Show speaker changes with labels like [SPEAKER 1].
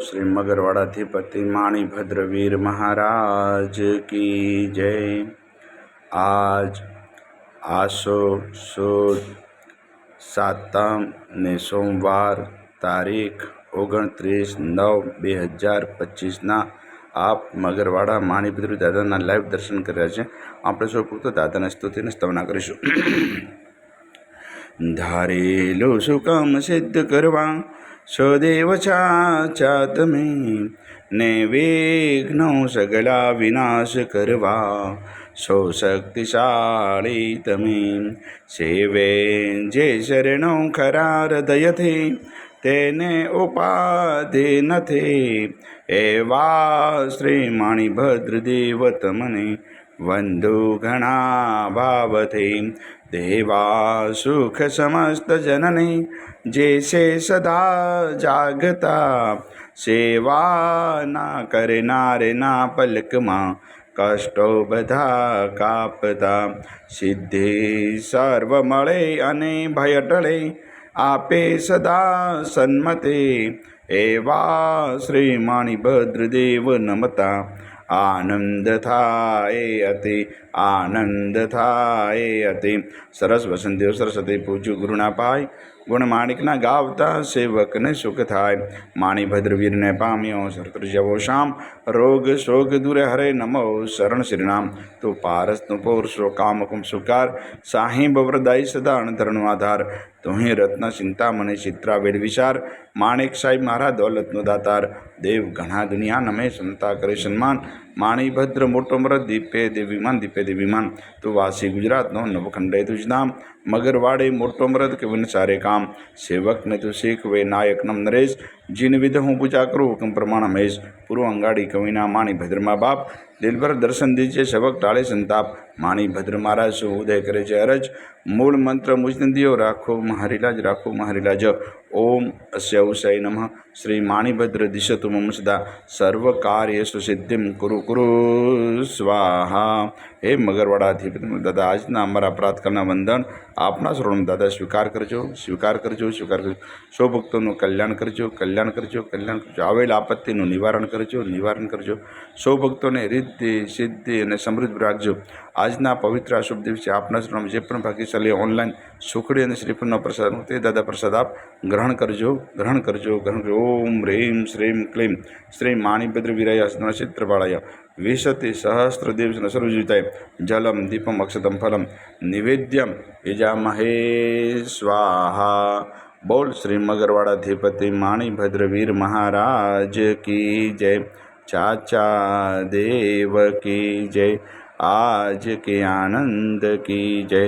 [SPEAKER 1] શ્રી મગરવાડાધિપતિ માણીભદ્રવીર મહારાજ કી જય. આજ આસો સુદ સાતમ ને સોમવાર તારીખ ઓગણત્રીસ નવ બે હજાર પચીસના આપ મગરવાડા માણીભદ્ર દાદાના લાઈવ દર્શન કર્યા છે. આપણે સૌ પૂરતો દાદાના સ્તુતિને સ્તવના કરીશું. ધારેલું સુકામ સિદ્ધ કરવા સદેવ છાચા તમે ને વિઘ્નો સગલા વિનાશ કરવા સો શક્તિશાળી તમે સેવે જે શરણો ખરા હૃદયથી તેને ઉપાધિ નથી એવા શ્રી માણીભદ્રદેવ તમને વંદુ ઘણા ભાવથી દેવા સુખ સમસ્ત જનની જે છે સદા જાગતા સેવા ના કરનારે ના પલકમાં કષ્ટો બધા કાપતા સિદ્ધિ સર્વ મળે અને ભય ટળે આપે સદા સન્મતે એવા શ્રી માણીભદ્રદેવ નમતા આનંદ થાય અતિ આનંદ થાય અતિ. સરસ વસંતદેવ સરસ્વતી પૂજ્યું ગુરુના પાય ગુણ માણિકના ગાવતા સેવકને સુખ થાય. માણીભદ્રવીરને પામ્યો સરતર જવો શામ. રોગ શોક દૂરે હરે નમો શરણ શ્રીનામ તું પારસ તું પૌરુષો કામકુમ સુકાર. સાહિબ વરદાય સદા અણધરણો આધાર. તુહી રત્ન ચિંતા મને ચિત્રા વેડ વિચાર. માણેક સાહેબ મારા દોલતનો દાતાર. દેવ ઘણા દુનિયા નમે સંતા કરે સન્માન. માણીભદ્ર મોટો મૃત દીપે દેવીમાન દીપે દેવીમાન તું વાસી ગુજરાતનો નવખંડે તુજ નામ. મગરવાડે મોટો મરદ કે વિન સારે કામ. સેવકને તું શીખવે નાયક નમ નરેશ. જીન વિધ હું પૂજા કરું હુકમ પ્રમાણ હમેશ પૂર્વ અંગાડી કવિના માણી ભદ્રમા બાપ. દિલભર દર્શન દીજે સબક ટાળે સંતાપ. માણી ભદ્ર મહારાજ ઉદય કરે છે અરજ? મૂળ મંત્ર મુજનદીઓ, રાખો મહારીલાજ રાખો મહારીલાજ. ઓમ અસ્ય ઉષય નમઃ. શ્રી માણીભદ્ર દિશતુ મમ સદા સર્વ સિદ્ધિમ કુરુ કુરુ સ્વાહા. હે મગરવાડાધિપતિ દાદા, આજના અમારા પ્રાર્થના વંદન આપના શ્રોણ દાદા, સ્વીકાર કરજો સ્વીકાર કરજો સ્વીકાર કરજો. સૌ ભક્તોનું કલ્યાણ કરજો કલ્યાણ કરજો કલ્યાણ કરજો. આવેલ આપત્તિનું નિવારણ કરજો નિવારણ કરજો. સૌ ભક્તોને રિદ્ધિ સિદ્ધિ અને સમૃદ્ધ રાખજો. આજના પવિત્ર આ શુભ દિવસે આપના શ્રમ જે પણ ભાગ્યશાલી ઓનલાઈન સુખડી અને શ્રીફળનો પ્રસાદ તે દાદા પ્રસાદ આપ ગ્રહણ કરજો ગ્રહણ કરજો ગ્રહણ કરજો. ઓમ રેમ શ્રીમ ક્લીમ. શ્રી માણીભદ્ર વિરાયા ચિત્રપાળાય. વિશતિ સહસ્ત્ર દિવસ સર્વજીતાય જલમ, દીપમ, અક્ષતમ, ફલમ. નિવેદ્યમ યજામહે સ્વાહા. બોલ શ્રી મગરવાડાધિપતિ માણીભદ્રવીર મહારાજ કી જય. ચાચા દેવ કી જય આજ કે આનંદ કી જય